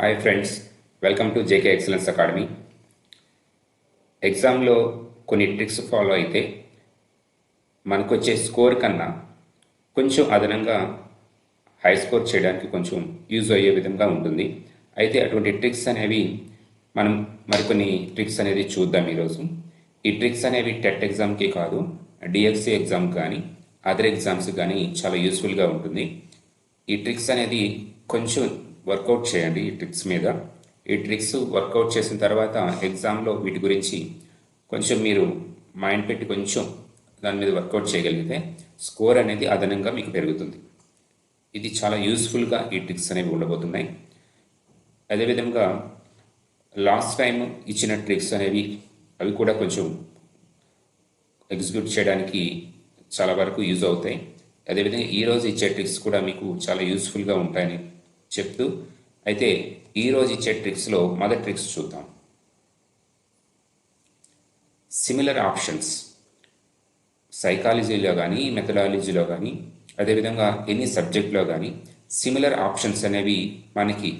Hi friends welcome to JK excellence academy ఎగ్జామ్లో కొన్ని tricks follow అయితే మనకు వచ్చే స్కోర్ కన్నా కొంచెం అదనంగా హై స్కోర్ చేయడానికి కొంచెం యూజ్ అయ్యే విధంగా ఉంటుంది. అయితే అటువంటి ట్రిక్స్ అనేవి మనం మరికొన్ని ట్రిక్స్ అనేది చూద్దాం ఈరోజు. ఈ ట్రిక్స్ అనేవి టెట్ ఎగ్జామ్కి కాదు డిఎఫ్సి ఎగ్జామ్ కానీ అదర్ ఎగ్జామ్స్ కానీ చాలా యూస్ఫుల్గా ఉంటుంది. ఈ ట్రిక్స్ అనేది కొంచెం వర్కౌట్ చేయండి ఈ ట్రిక్స్ మీద. ఈ ట్రిక్స్ వర్కౌట్ చేసిన తర్వాత ఎగ్జామ్లో వీటి గురించి కొంచెం మీరు మైండ్ పెట్టి కొంచెం దాని మీద వర్కౌట్ చేయగలిగితే స్కోర్ అనేది అదనంగా మీకు పెరుగుతుంది. ఇది చాలా యూస్ఫుల్గా ఈ ట్రిక్స్ అనేవి ఉండబోతున్నాయి. అదేవిధంగా లాస్ట్ టైం ఇచ్చిన ట్రిక్స్ అనేవి అవి కూడా కొంచెం ఎగ్జిక్యూట్ చేయడానికి చాలా వరకు యూజ్ అవుతాయి. అదేవిధంగా ఈరోజు ఇచ్చే ట్రిక్స్ కూడా మీకు చాలా యూస్ఫుల్గా ఉంటాయని చెప్తూ అయితే ఈరోజు ఇచ్చే ట్రిక్స్లో మొదటి ట్రిక్స్ చూద్దాం. సిమిలర్ ఆప్షన్స్ సైకాలజీలో కానీ మెథడాలజీలో కానీ అదేవిధంగా ఎనీ సబ్జెక్ట్లో కానీ సిమిలర్ ఆప్షన్స్ అనేవి మనకి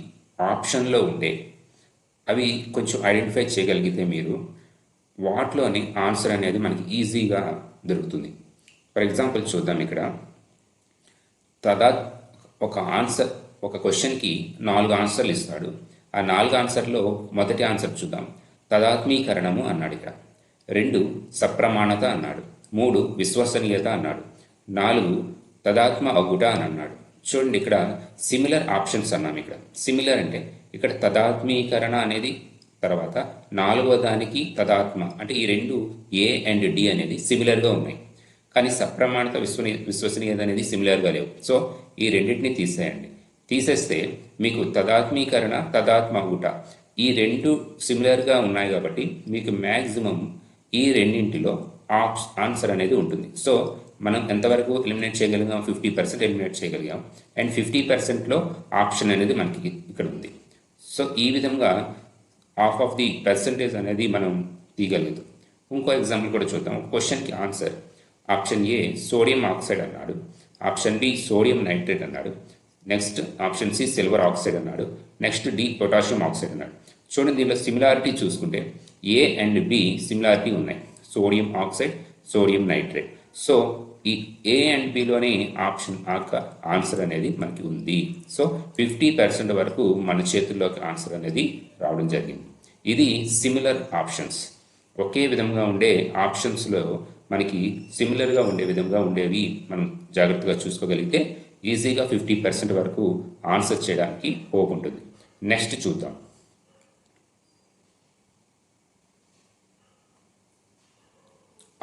ఆప్షన్లో ఉంటే అవి కొంచెం ఐడెంటిఫై చేయగలిగితే మీరు వాటిలోని ఆన్సర్ అనేది మనకి ఈజీగా దొరుకుతుంది. ఫర్ ఎగ్జాంపుల్ చూద్దాం ఇక్కడ. తదా ఒక ఆన్సర్ ఒక క్వశ్చన్కి నాలుగు ఆన్సర్లు ఇస్తాడు. ఆ నాలుగు ఆన్సర్లో మొదటి ఆన్సర్ చూద్దాం. తదాత్మీకరణము అన్నాడు ఇక్కడ. రెండు సప్రమాణత అన్నాడు. మూడు విశ్వసనీయత అన్నాడు. నాలుగు తదాత్మ అగుట అని అన్నాడు. చూడండి ఇక్కడ సిమిలర్ ఆప్షన్స్ అన్నాం ఇక్కడ. సిమిలర్ అంటే ఇక్కడ తదాత్మీకరణ అనేది తర్వాత నాలుగవ దానికి తదాత్మ. అంటే ఈ రెండు ఏ అండ్ డి అనేది సిమిలర్గా ఉన్నాయి. కానీ సప్రమాణత విశ్వని విశ్వసనీయత అనేది సిమిలర్గా లేవు. సో ఈ రెండింటిని తీసేయండి. తీసేస్తే మీకు తదాత్మీకరణ తదాత్మ ఊట. ఈ రెండు సిమిలర్గా ఉన్నాయి కాబట్టి మీకు మ్యాక్సిమం ఈ రెండింటిలో ఆప్స్ ఆన్సర్ అనేది ఉంటుంది. సో మనం ఎంతవరకు ఎలిమినేట్ చేయగలిగాం? ఫిఫ్టీ పర్సెంట్ ఎలిమినేట్ చేయగలిగాం. అండ్ ఫిఫ్టీ పర్సెంట్లో ఆప్షన్ అనేది మనకి ఇక్కడ ఉంది. సో ఈ విధంగా హాఫ్ ఆఫ్ ది పర్సంటేజ్ అనేది మనం తీయగలదు ఇంకో ఎగ్జాంపుల్ కూడా చూద్దాం. క్వశ్చన్కి answer option A sodium oxide అన్నాడు. ఆప్షన్ బి సోడియం నైట్రేట్ అన్నాడు. Next option C silver oxide అన్నాడు. నెక్స్ట్ డి పొటాషియం ఆక్సైడ్ అన్నాడు. చూడండి దీనిలో సిమిలారిటీ చూసుకుంటే ఏ అండ్ బి సిమిలారిటీ ఉన్నాయి. Sodium oxide sodium nitrate so ఈ ఏ అండ్ బిలోనే ఆప్షన్ ఆన్సర్ అనేది మనకి ఉంది. సో ఫిఫ్టీ పర్సెంట్ వరకు మన చేతుల్లోకి ఆన్సర్ అనేది రావడం జరిగింది. ఇది సిమిలర్ ఆప్షన్స్ ఒకే విధంగా ఉండే ఆప్షన్స్లో మనకి సిమిలర్గా ఉండే విధంగా ఉండేవి మనం జాగ్రత్తగా చూసుకోగలిగితే ఈజీగా ఫిఫ్టీ పర్సెంట్ వరకు ఆన్సర్ చేయడానికి హోప్ ఉంటుంది నెక్స్ట్ చూద్దాం.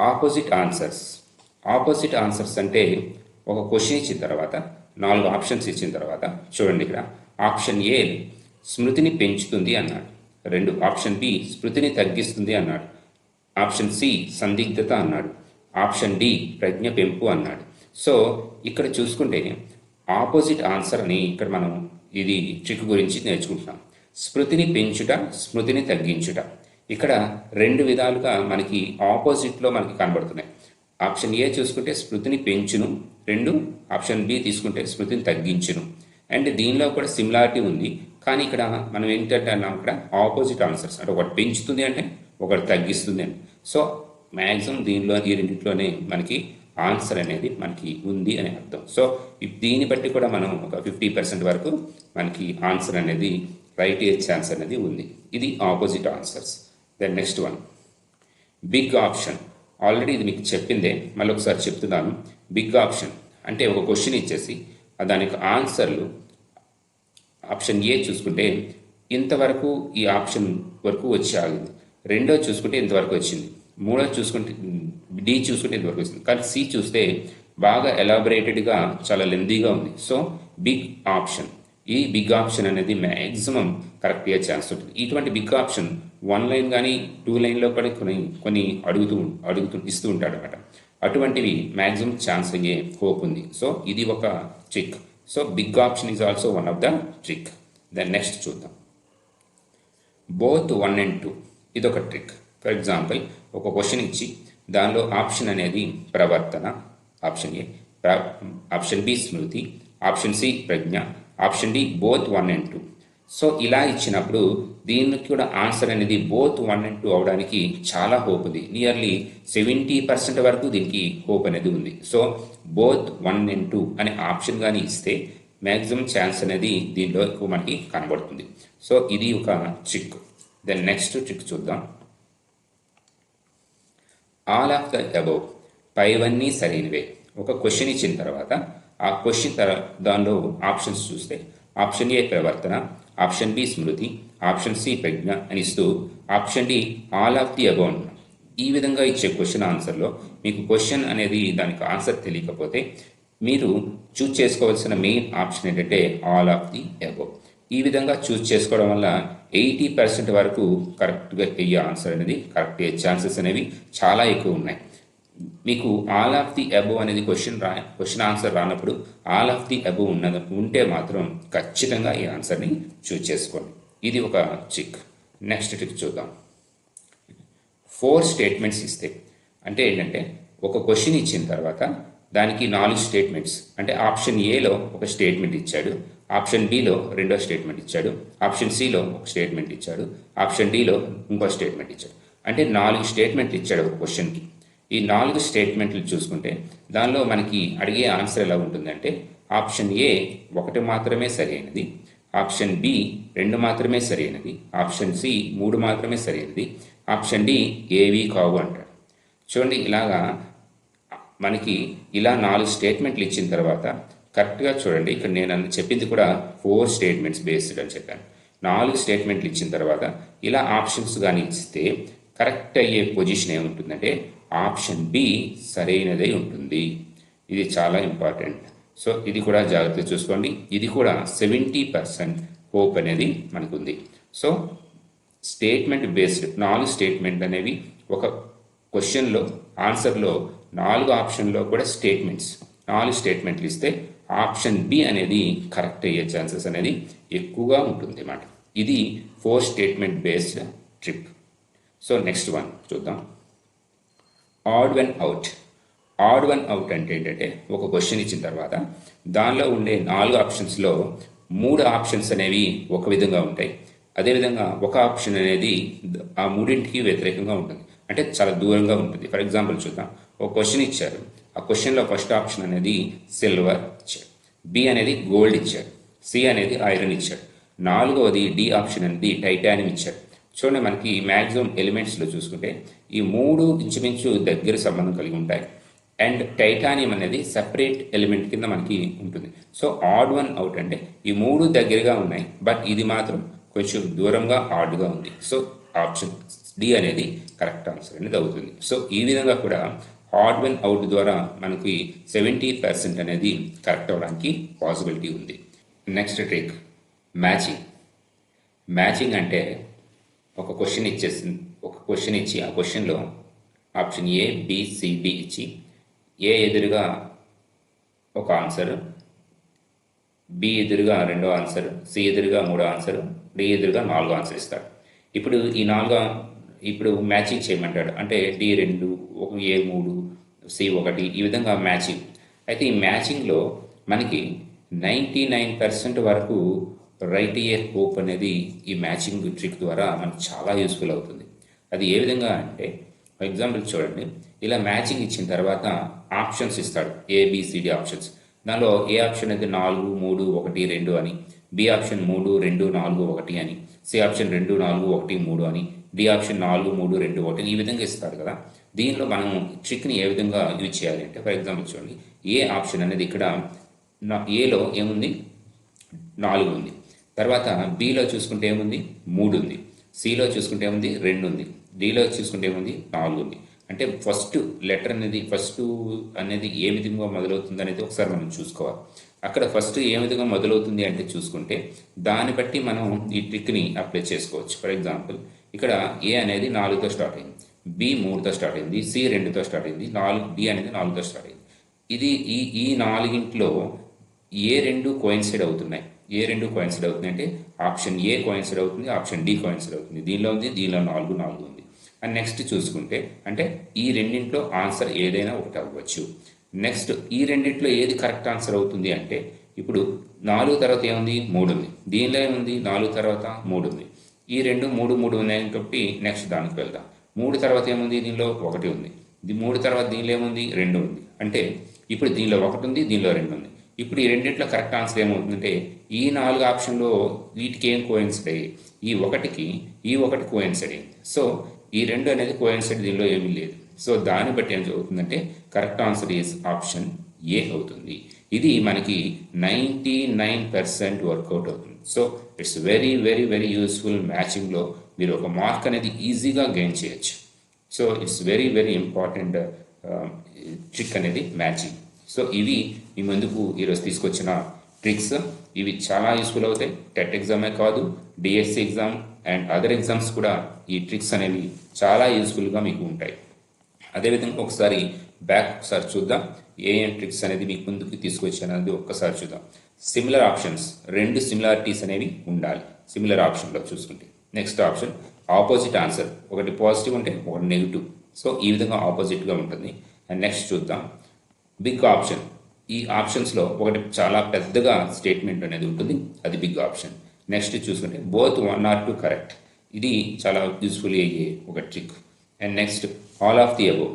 Opposite answers. ఆపోజిట్ ఆన్సర్స్ అంటే ఒక క్వశ్చన్ ఇచ్చిన తర్వాత నాలుగు ఆప్షన్స్ ఇచ్చిన తర్వాత చూడండి ఇక్కడ. ఆప్షన్ ఏ స్మృతిని పెంచుతుంది అన్నాడు. రెండు ఆప్షన్ బి స్మృతిని తగ్గిస్తుంది అన్నాడు. ఆప్షన్ సి సందిగ్ధత అన్నాడు. ఆప్షన్ డి ప్రజ్ఞ పెంపు అన్నాడు. సో ఇక్కడ చూసుకుంటే ఆపోజిట్ ఆన్సర్ అని ఇక్కడ మనం ఇది ట్రిక్ గురించి నేర్చుకుంటున్నాం. స్మృతిని పెంచుట స్మృతిని తగ్గించుట. ఇక్కడ రెండు విధాలుగా మనకి ఆపోజిట్లో మనకి కనబడుతున్నాయి. ఆప్షన్ ఏ చూసుకుంటే స్మృతిని పెంచును. రెండు ఆప్షన్ బి తీసుకుంటే స్మృతిని తగ్గించును. అండ్ దీనిలో కూడా సిమిలారిటీ ఉంది. కానీ ఇక్కడ మనం ఏంటంటే అన్నాం ఇక్కడ ఆపోజిట్ ఆన్సర్స్. అంటే ఒకటి పెంచుతుంది అంటే ఒకటి తగ్గిస్తుంది అంటే సో మ్యాక్సిమం దీనిలో ఈ రెండింటిలోనే మనకి ఆన్సర్ అనేది మనకి ఉంది అని అర్థం. సో దీన్ని బట్టి కూడా మనం ఒక ఫిఫ్టీ పర్సెంట్ వరకు మనకి ఆన్సర్ అనేది రైట్ ఏ ఛాన్స్ అనేది ఉంది. ఇది opposite answers. Then next one. Big option. Already ఇది మీకు చెప్పిందే మళ్ళీ ఒకసారి చెప్తున్నాను. Big option. అంటే ఒక క్వశ్చన్ ఇచ్చేసి దానికి ఆన్సర్లు ఆప్షన్ ఏ చూసుకుంటే ఇంతవరకు ఈ ఆప్షన్ వరకు వచ్చి ఆగింది. రెండో చూసుకుంటే ఇంతవరకు వచ్చింది. మూడో చూసుకుంటే డి చూసుకుంటే ఇంతవరకు వచ్చింది కానీ సి చూస్తే బాగా ఎలాబరేటెడ్గా చాలా లెందీగా ఉంది. సో బిగ్ ఆప్షన్ ఈ బిగ్ ఆప్షన్ అనేది మ్యాక్సిమం కరెక్ట్ అయ్యే ఛాన్స్ ఉంటుంది. ఇటువంటి బిగ్ ఆప్షన్ వన్ లైన్ కానీ టూ లైన్లో కూడా కొన్ని కొన్ని అడుగుతూ అడుగుతూ ఇస్తూ ఉంటాడు అనమాట అటువంటివి మ్యాక్సిమం ఛాన్స్ అయ్యే హోప్ ఉంది. సో ఇది ఒక trick so big option is also one of the trick then next చూద్దాం. బోత్ వన్ అండ్ టూ ఇది ఒక ట్రిక్ ఫర్ ఎగ్జాంపుల్ ఒక క్వశ్చన్ ఇచ్చి దానిలో ఆప్షన్ అనేది ప్రవర్తన ఆప్షన్ ఏ ఆప్షన్ బి స్మృతి option C Pragna option D both one and two. So ఇలా ఇచ్చినప్పుడు దీనికి కూడా ఆన్సర్ అనేది బోత్ వన్ అండ్ టూ అవడానికి చాలా హోప్ ఉంది. నియర్లీ సెవెంటీ పర్సెంట్ వరకు దీనికి హోప్ అనేది ఉంది. So both one and two అనే ఆప్షన్ కానీ ఇస్తే మ్యాక్సిమం ఛాన్స్ అనేది దీనిలో ఎక్కువ మనకి కనబడుతుంది. సో ఇది ఒక ట్రిక్. దెన్ నెక్స్ట్ ట్రిక్ చూద్దాం. ఆల్ ఆఫ్ ద అబౌవ్ పైవన్నీ సరైనవే. ఒక క్వశ్చన్ ఇచ్చిన తర్వాత ఆ క్వశ్చన్ తర దానిలో ఆప్షన్స్ చూస్తే ఆప్షన్ ఏ ప్రవర్తన ఆప్షన్ బి స్మృతి ఆప్షన్ సి ప్రజ్ఞ అని ఇస్తూ option D all of the above ఈ విధంగా ఇచ్చే క్వశ్చన్ ఆన్సర్లో మీకు క్వశ్చన్ అనేది దానికి ఆన్సర్ తెలియకపోతే మీరు చూజ్ చేసుకోవాల్సిన మెయిన్ ఆప్షన్ ఏంటంటే ఆల్ ఆఫ్ ది అబౌవ్ ఈ విధంగా చూస్ చేసుకోవడం వల్ల ఎయిటీ పర్సెంట్ వరకు కరెక్ట్గా అయ్యే ఆన్సర్ అనేది కరెక్ట్ అయ్యే ఛాన్సెస్ అనేవి చాలా ఎక్కువ ఉన్నాయి. మీకు ఆల్ ఆఫ్ ది అబోవ్ అనేది క్వశ్చన్ రా క్వశ్చన్ ఆన్సర్ రానప్పుడు ఆల్ ఆఫ్ ది అబోవ్ ఉన్నది ఉంటే మాత్రం ఖచ్చితంగా ఈ ఆన్సర్ని చూస్ చేసుకోండి. ఇది ఒక చిక్. నెక్స్ట్ ట్రిక్ చూద్దాం. ఫోర్ స్టేట్మెంట్స్ ఇస్తే అంటే ఏంటంటే ఒక క్వశ్చన్ ఇచ్చిన తర్వాత దానికి నాలుగు స్టేట్మెంట్స్ అంటే ఆప్షన్ ఏలో ఒక స్టేట్మెంట్ ఇచ్చాడు. ఆప్షన్ బిలో రెండో స్టేట్మెంట్ ఇచ్చాడు. ఆప్షన్ సిలో ఒక స్టేట్మెంట్ ఇచ్చాడు. ఆప్షన్ డిలో ఇంకో స్టేట్మెంట్ ఇచ్చాడు. అంటే నాలుగు స్టేట్మెంట్లు ఇచ్చాడు ఒక క్వశ్చన్కి ఈ నాలుగు స్టేట్మెంట్లు చూసుకుంటే దానిలో మనకి అడిగే ఆన్సర్ ఎలా ఉంటుందంటే ఆప్షన్ ఏ ఒకటి మాత్రమే సరైనది. ఆప్షన్ బి రెండు మాత్రమే సరైనది. ఆప్షన్ సి మూడు మాత్రమే సరైనది. ఆప్షన్ డి ఏవి కావు అంటాడు. చూడండి ఇలాగా మనకి ఇలా నాలుగు స్టేట్మెంట్లు ఇచ్చిన తర్వాత కరెక్ట్గా చూడండి. ఇక్కడ నేను అన్న చెప్పింది కూడా ఫోర్ స్టేట్మెంట్స్ బేస్డ్ అని చెప్పాను. నాలుగు స్టేట్మెంట్లు ఇచ్చిన తర్వాత ఇలా ఆప్షన్స్ కానీ ఇస్తే కరెక్ట్ అయ్యే పొజిషన్ ఏముంటుందంటే ఆప్షన్ బి సరైనదై ఉంటుంది. ఇది చాలా ఇంపార్టెంట్. సో ఇది కూడా జాగ్రత్తగా చూసుకోండి. ఇది కూడా సెవెంటీ పర్సెంట్ హోప్ అనేది మనకుంది. సో స్టేట్మెంట్ బేస్డ్ నాలుగు స్టేట్మెంట్ అనేవి ఒక క్వశ్చన్లో ఆన్సర్లో నాలుగు ఆప్షన్లో కూడా స్టేట్మెంట్స్ నాలుగు స్టేట్మెంట్లు ఇస్తే ఆప్షన్ బి అనేది కరెక్ట్ అయ్యే ఛాన్సెస్ అనేది ఎక్కువగా ఉంటుంది అన్నమాట. ఇది four statement based trick. So next one చూద్దాం. Odd one out. Odd one out అంటే ఏంటంటే ఒక క్వశ్చన్ ఇచ్చిన తర్వాత దానిలో ఉండే నాలుగు ఆప్షన్స్లో మూడు ఆప్షన్స్ అనేవి ఒక విధంగా ఉంటాయి. అదేవిధంగా ఒక ఆప్షన్ అనేది ఆ మూడింటికి వ్యతిరేకంగా ఉంటుంది. అంటే చాలా దూరంగా ఉంటుంది. ఫర్ ఎగ్జాంపుల్ చూద్దాం. ఒక క్వశ్చన్ ఇచ్చారు. ఆ క్వశ్చన్లో ఫస్ట్ ఆప్షన్ అనేది సిల్వర్. బి అనేది గోల్డ్ ఇచ్చాడు. సి అనేది ఐరన్ ఇచ్చాడు. నాలుగవది డి ఆప్షన్ అనేది టైటానియం ఇచ్చాడు. చూడండి మనకి మ్యాక్సిమం ఎలిమెంట్స్లో చూసుకుంటే ఈ మూడు ఇంచుమించు దగ్గర సంబంధం కలిగి ఉంటాయి. అండ్ టైటానియం అనేది సెపరేట్ ఎలిమెంట్ కింద మనకి ఉంటుంది. సో ఆడ్ వన్ అవుట్ అంటే ఈ మూడు దగ్గరగా ఉన్నాయి బట్ ఇది మాత్రం కొంచెం దూరంగా ఆడ్గా ఉంది. సో ఆప్షన్ డి అనేది కరెక్ట్ ఆన్సర్ అనేది అవుతుంది. సో ఈ విధంగా కూడా ఆడ్ వన్ అవుట్ ద్వారా మనకి సెవెంటీ పర్సెంట్ అనేది కరెక్ట్ అవ్వడానికి పాసిబిలిటీ ఉంది. నెక్స్ట్ ట్రిక్ మ్యాచింగ్ మ్యాచింగ్ అంటే ఒక క్వశ్చన్ ఇచ్చేసి ఒక క్వశ్చన్ ఇచ్చి ఆ క్వశ్చన్లో ఆప్షన్ ఏ బి ఇచ్చి ఏ ఎదురుగా ఒక ఆన్సర్ బి ఎదురుగా రెండో ఆన్సర్ సి ఎదురుగా మూడో ఆన్సర్ డి ఎదురుగా నాలుగో ఆన్సర్ ఇస్తాడు ఇప్పుడు ఈ నాలుగో ఇప్పుడు మ్యాచింగ్ చేయమంటాడు. అంటే డి రెండు ఒక ఏ మూడు సి ఒకటి ఈ విధంగా మ్యాచింగ్. అయితే ఈ మ్యాచింగ్లో మనకి నైంటీ నైన్ పర్సెంట్ వరకు రైట్ ఇయర్ హోప్ అనేది ఈ మ్యాచింగ్ ట్రిక్ ద్వారా మనకు చాలా యూస్ఫుల్ అవుతుంది. అది ఏ విధంగా అంటే ఫర్ ఎగ్జాంపుల్ చూడండి ఇలా మ్యాచింగ్ ఇచ్చిన తర్వాత ఆప్షన్స్ ఇస్తాడు ఏబిసిడి ఆప్షన్స్. దానిలో ఏ ఆప్షన్ అయితే నాలుగు మూడు ఒకటి రెండు అని బి ఆప్షన్ మూడు రెండు నాలుగు ఒకటి అని సి ఆప్షన్ రెండు నాలుగు ఒకటి మూడు అని డి ఆప్షన్ నాలుగు మూడు రెండు ఒకటి ఈ విధంగా ఇస్తాడు కదా. దీనిలో మనం ట్రిక్ని ఏ విధంగా యూజ్ చేయాలి అంటే ఫర్ ఎగ్జాంపుల్ చూడండి. ఏ ఆప్షన్ అనేది ఇక్కడ నా ఏలో ఏముంది? నాలుగు ఉంది. తర్వాత బిలో చూసుకుంటే ఏముంది? మూడు ఉంది. సిలో చూసుకుంటే ఏముంది? రెండు ఉంది. డిలో చూసుకుంటే ఏముంది? నాలుగు ఉంది. అంటే ఫస్ట్ లెటర్ అనేది ఫస్ట్ అనేది ఏ విధంగా మొదలవుతుంది అనేది ఒకసారి మనం చూసుకోవాలి. అక్కడ ఫస్ట్ ఏ విధంగా మొదలవుతుంది అంటే చూసుకుంటే దాన్ని బట్టి మనం ఈ ట్రిక్ని అప్లై చేసుకోవచ్చు. ఫర్ ఎగ్జాంపుల్ ఇక్కడ ఏ అనేది నాలుగుతో స్టార్ట్ అయింది. బి మూడుతో స్టార్ట్ అయింది సి రెండుతో స్టార్ట్ అయింది నాలుగు డి అనేది నాలుగుతో స్టార్ట్ అయింది. ఇది ఈ ఈ నాలుగింట్లో ఏ రెండు కోయిన్సైడ్ అవుతున్నాయి? ఏ రెండు కోయిన్సైడ్ అవుతున్నాయి అంటే ఆప్షన్ ఏ కోయిన్సైడ్ అవుతుంది ఆప్షన్ డి కోయిన్సైడ్ అవుతుంది. దీనిలో ఉంది దీనిలో నాలుగు నాలుగు ఉంది. అండ్ నెక్స్ట్ చూసుకుంటే అంటే ఈ రెండింట్లో ఆన్సర్ ఏదైనా ఒకటి అవ్వచ్చు. నెక్స్ట్ ఈ రెండింటిలో ఏది కరెక్ట్ ఆన్సర్ అవుతుంది అంటే ఇప్పుడు నాలుగు తర్వాత ఏముంది? మూడు ఉంది. దీనిలో ఏముంది? నాలుగు తర్వాత మూడు ఉంది. ఈ రెండు మూడు మూడు ఉన్నాయి కాబట్టి నెక్స్ట్ దానికి వెళ్దాం. మూడు తర్వాత ఏముంది? దీనిలో ఒకటి ఉంది. మూడు తర్వాత దీనిలో ఏముంది? రెండు ఉంది. అంటే ఇప్పుడు దీనిలో ఒకటి ఉంది దీనిలో రెండు ఉంది. ఇప్పుడు ఈ రెండింటిలో కరెక్ట్ ఆన్సర్ ఏమవుతుందంటే ఈ నాలుగు ఆప్షన్లో వీటికి ఏం కోయిన్సైడ్ అయ్యి ఈ ఒకటికి ఈ ఒకటి కోయిన్సైడ్ అయింది సో ఈ రెండు అనేది కోయిన్సైడ్ దీనిలో ఏమీ లేదు. సో దాన్ని బట్టి ఏం జరుగుతుందంటే correct answer is option A అవుతుంది? ఇది మనకి ninety nine percent work out అవుతుంది. So it's very very very useful మ్యాచింగ్లో మీరు ఒక మార్క్ అనేది ఈజీగా గెయిన్ చేయొచ్చు. So it's very very important trick అనేది మ్యాచింగ్. సో ఇవి మీ ముందుకు ఈరోజు తీసుకొచ్చిన ట్రిక్స్. ఇవి చాలా యూస్ఫుల్ అవుతాయి. టెట్ ఎగ్జామే కాదు DSC exam and other exams కూడా ఈ ట్రిక్స్ అనేవి చాలా యూస్ఫుల్గా మీకు ఉంటాయి. అదేవిధంగా ఒకసారి బ్యాక్ ఒకసారి చూద్దాం. ఏ ట్రిక్స్ అనేది మీకు ముందుకు తీసుకొచ్చానది ఒక్కసారి చూద్దాం. సిమిలర్ ఆప్షన్స్ రెండు సిమిలారిటీస్ అనేవి ఉండాలి. సిమిలర్ ఆప్షన్లో చూసుకుంటే. నెక్స్ట్ ఆప్షన్ ఆపోజిట్ ఆన్సర్ ఒకటి పాజిటివ్ ఉంటే ఒకటి నెగిటివ్ సో ఈ విధంగా ఆపోజిట్గా ఉంటుంది. అండ్ నెక్స్ట్ చూద్దాం. బిగ్ ఆప్షన్ ఈ ఆప్షన్స్లో ఒకటి చాలా పెద్దగా స్టేట్మెంట్ అనేది ఉంటుంది. అది బిగ్ ఆప్షన్ నెక్స్ట్ చూసుకుంటే both one or two correct ఇది చాలా యూస్ఫుల్ అయ్యే ఒక trick and next all of the above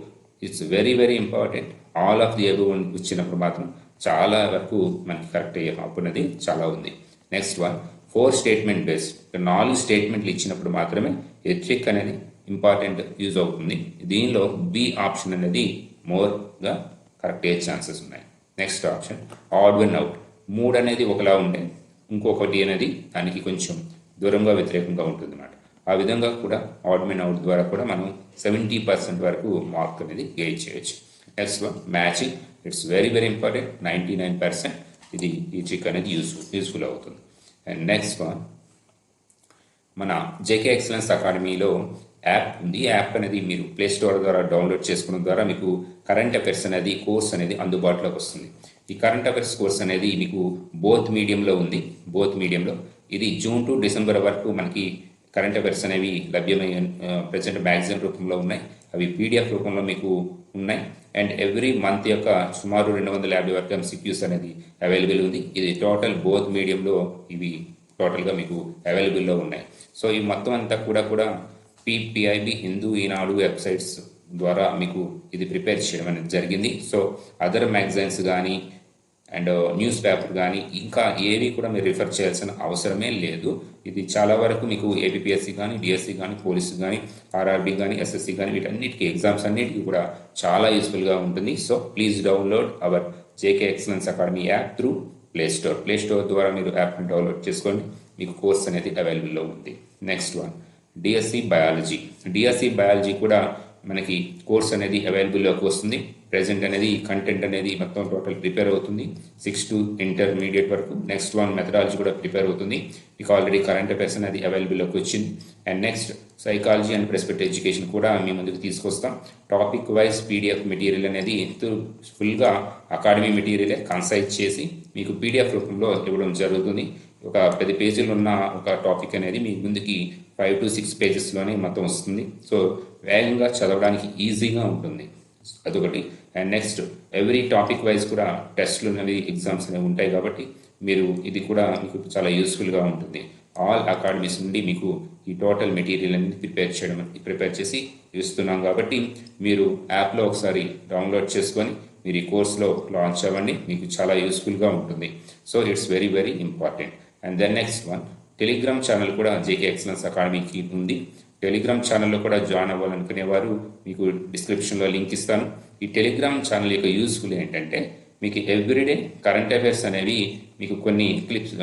it's very very important all of the above వచ్చినప్పుడు మాత్రం చాలా వరకు మనకి కరెక్ట్ అయ్యే ఆపున్నది చాలా ఉంది. Next one four statement based నాలుగు స్టేట్మెంట్లు ఇచ్చినప్పుడు మాత్రమే ఈ ట్రిక్ అనేది ఇంపార్టెంట్ యూజ్ అవుతుంది. దీనిలో బి ఆప్షన్ అనేది మోర్గా కరెక్ట్ అయ్యే ఛాన్సెస్ ఉన్నాయి. Next option odd one out మూడు అనేది ఒకలా ఉండే ఇంకొకటి అనేది దానికి కొంచెం దూరంగా వ్యతిరేకంగా ఉంటుంది అన్నమాట ఆ విధంగా కూడా ఆడ్ మెన్ అవుట్ ద్వారా కూడా మనం సెవెంటీ పర్సెంట్ వరకు మార్క్ అనేది గెయిన్ చేయొచ్చు. Next one matching it's very very important ninety nine percent ఇది ఈ ట్రిక్ అనేది యూస్ఫుల్ యూస్ఫుల్ అవుతుంది. అండ్ నెక్స్ట్ వన్ మన జేకే ఎక్సలెన్స్ అకాడమీలో యాప్ ఉంది. ఈ యాప్ అనేది మీరు ప్లే స్టోర్ ద్వారా డౌన్లోడ్ చేసుకోవడం ద్వారా మీకు కరెంట్ అఫైర్స్ అనేది కోర్స్ అనేది అందుబాటులోకి వస్తుంది. ఈ కరెంట్ అఫైర్స్ కోర్స్ అనేది మీకు బోత్ మీడియంలో ఉంది. బోత్ మీడియంలో ఇది జూన్ టు డిసెంబర్ వరకు మనకి కరెంట్ అఫైర్స్ అనేవి లభ్యమై ప్రజెంట్ మ్యాగజైన్ రూపంలో ఉన్నాయి. అవి పీడిఎఫ్ రూపంలో మీకు ఉన్నాయి. అండ్ ఎవ్రీ మంత్ యొక్క సుమారు రెండు వందల యాభై వరకు ఎంసీక్యూస్ అనేది అవైలబుల్ ఉంది. ఇది టోటల్ బోత్ మీడియంలో ఇవి టోటల్గా మీకు అవైలబుల్లో ఉన్నాయి. సో ఈ మొత్తం అంతా కూడా కూడా పిపిఐబి హిందూ ఈనాడు వెబ్సైట్స్ ద్వారా మీకు ఇది ప్రిపేర్ చేయడం అనేది జరిగింది. సో అదర్ మ్యాగజైన్స్ కానీ అండ్ న్యూస్ పేపర్ కానీ ఇంకా ఏవి కూడా మీరు రిఫర్ చేయాల్సిన అవసరమే లేదు. ఇది చాలా వరకు మీకు ఏపీఎస్సి కానీ డిఎస్సి కానీ పోలీసు కానీ ఆర్ఆర్బి కానీ ఎస్ఎస్సి కానీ వీటన్నిటికీ ఎగ్జామ్స్ అన్నిటికీ కూడా చాలా యూస్ఫుల్గా ఉంటుంది. So please download our JK excellence academy app through play store play store ద్వారా మీరు యాప్ని డౌన్లోడ్ చేసుకోండి. మీకు కోర్స్ అనేది అవైలబుల్లో ఉంది. Next one DSC biology DSC biology కూడా మనకి కోర్స్ అనేది అవైలబుల్లోకి వస్తుంది. ప్రెసెంట్ అనేది కంటెంట్ అనేది మొత్తం టోటల్ ప్రిపేర్ అవుతుంది. సిక్స్ టు ఇంటర్మీడియట్ వరకు నెక్స్ట్ వన్ మెథడాలజీ కూడా ప్రిపేర్ అవుతుంది. మీకు ఆల్రెడీ కరెంట్ అఫైర్స్ అనేది అవైలబుల్లోకి వచ్చింది. And next psychology and perspective education కూడా మీ ముందుకు తీసుకొస్తాం. టాపిక్ వైజ్ పీడిఎఫ్ మెటీరియల్ అనేది ఫుల్గా అకాడమీ మెటీరియలే కన్సైజ్ చేసి మీకు పీడిఎఫ్ రూపంలో ఇవ్వడం జరుగుతుంది. ఒక పది పేజీలు ఉన్న ఒక టాపిక్ అనేది మీ ముందుకి ఫైవ్ టు సిక్స్ పేజెస్లోనే మొత్తం వస్తుంది. సో వేగంగా చదవడానికి ఈజీగా ఉంటుంది. అదొకటి. And next every topic wise కూడా టెస్ట్లు అనేవి ఎగ్జామ్స్ అనేవి ఉంటాయి కాబట్టి మీరు ఇది కూడా మీకు చాలా యూస్ఫుల్గా ఉంటుంది. ఆల్ అకాడమీస్ నుండి మీకు ఈ టోటల్ మెటీరియల్ అనేది ప్రిపేర్ చేయడం ప్రిపేర్ చేసి ఇస్తున్నాం కాబట్టి మీరు యాప్లో ఒకసారి డౌన్లోడ్ చేసుకొని మీరు ఈ కోర్సులో లాంచ్ అవ్వండి. మీకు చాలా యూస్ఫుల్గా ఉంటుంది. So it's very very important. And then next one Telegram channel కూడా జేకే ఎక్సలెన్స్ అకాడమీకి ఉంది. టెలిగ్రామ్ ఛానల్లో కూడా జాయిన్ అవ్వాలనుకునే వారు మీకు డిస్క్రిప్షన్లో లింక్ ఇస్తాను. ఈ టెలిగ్రామ్ ఛానల్ యొక్క యూస్ఫుల్ ఏంటంటే మీకు ఎవ్రీడే కరెంట్ అఫైర్స్ అనేవి మీకు కొన్ని క్లిప్స్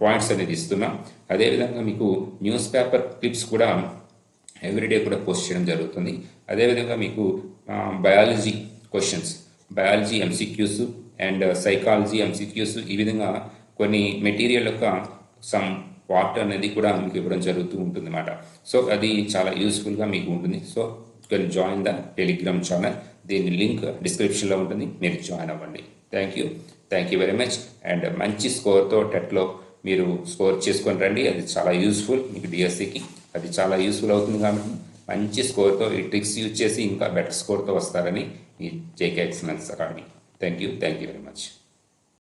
పాయింట్స్ అనేది ఇస్తున్నా. అదేవిధంగా మీకు న్యూస్ పేపర్ క్లిప్స్ కూడా ఎవ్రీడే కూడా పోస్ట్ చేయడం జరుగుతుంది. అదేవిధంగా మీకు biology questions biology MCQs and psychology MCQs ఈ విధంగా కొన్ని మెటీరియల్ యొక్క సమ్ పార్ట్ అనేది కూడా మీకు ఇవ్వడం జరుగుతూ ఉంటుంది అనమాట సో అది చాలా యూస్ఫుల్గా మీకు ఉంటుంది. So can join the Telegram channel దీని లింక్ డిస్క్రిప్షన్లో ఉంటుంది. మీరు జాయిన్ అవ్వండి. Thank you thank you very much and మంచి స్కోర్తో టెట్లో మీరు స్కోర్ చేసుకొని రండి. అది చాలా యూస్ఫుల్ మీకు డిఎస్సికి అది చాలా యూస్ఫుల్ అవుతుంది కాబట్టి మంచి స్కోర్తో ఈ ట్రిక్స్ యూజ్ చేసి ఇంకా బెటర్ స్కోర్తో వస్తారని ఈ JK excellence academy thank you thank you very much